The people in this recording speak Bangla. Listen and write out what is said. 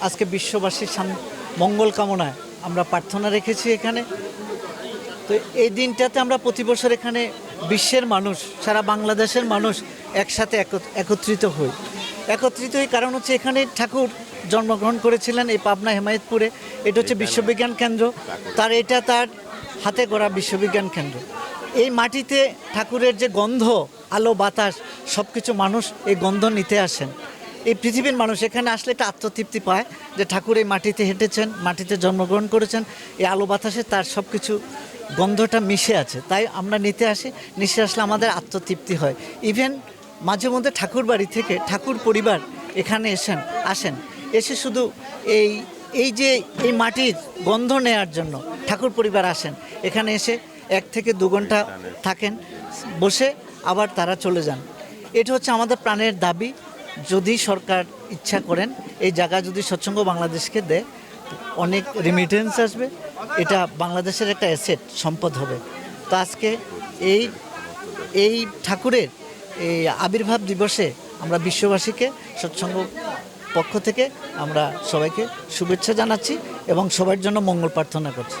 আজকে বিশ্ববাসীর মঙ্গল কামনায় আমরা প্রার্থনা রেখেছি এখানে। তো এই দিনটাতে আমরা প্রতি বছর এখানে বিশ্বের মানুষ, সারা বাংলাদেশের মানুষ একসাথে একত- একত্রিত হই। একত্রিত হই কারণ হচ্ছে এখানে ঠাকুর জন্মগ্রহণ করেছিলেন এই পাবনা হেমায়তপুরে। এটা হচ্ছে বিশ্ববিজ্ঞান কেন্দ্র। তার এটা তার হাতে গড়া বিশ্ববিজ্ঞান কেন্দ্র। এই মাটিতে ঠাকুরের যে গন্ধ, আলো, বাতাস সব কিছু মানুষ এই গন্ধ নিতে আসেন। এই পৃথিবীর মানুষ এখানে আসলে একটা আত্মতৃপ্তি পায় যে ঠাকুর এই মাটিতে হেঁটেছেন মাটিতে জন্মগ্রহণ করেছেন এই আলো বাতাসে তার সব কিছু গন্ধটা মিশে আছে। তাই আমরা নিতে আসি নিশে আসলে আমাদের আত্মতৃপ্তি হয়। ইভেন মাঝে মধ্যে ঠাকুর বাড়ি থেকে ঠাকুর পরিবার এখানে এসেন আসেন। এসে শুধু এই এই যে এই মাটির গন্ধ নেয়ার জন্য ঠাকুর পরিবার আসেন। এখানে এসে এক থেকে দু ঘণ্টা থাকেন বসে আবার তারা চলে যান। এটা হচ্ছে আমাদের প্রাণের দাবি। যদি সরকার ইচ্ছা করেন, এই জায়গা যদি সৎসঙ্গ বাংলাদেশকে দেয়, অনেক রিমিটেন্স আসবে। এটা বাংলাদেশের একটা অ্যাসেট সম্পদ হবে। তো আজকে এই এই ঠাকুরের এই আবির্ভাব দিবসে আমরা বিশ্ববাসীকে সৎসঙ্গ পক্ষ থেকে আমরা সবাইকে শুভেচ্ছা জানাচ্ছি এবং সবার জন্য মঙ্গল প্রার্থনা করছি।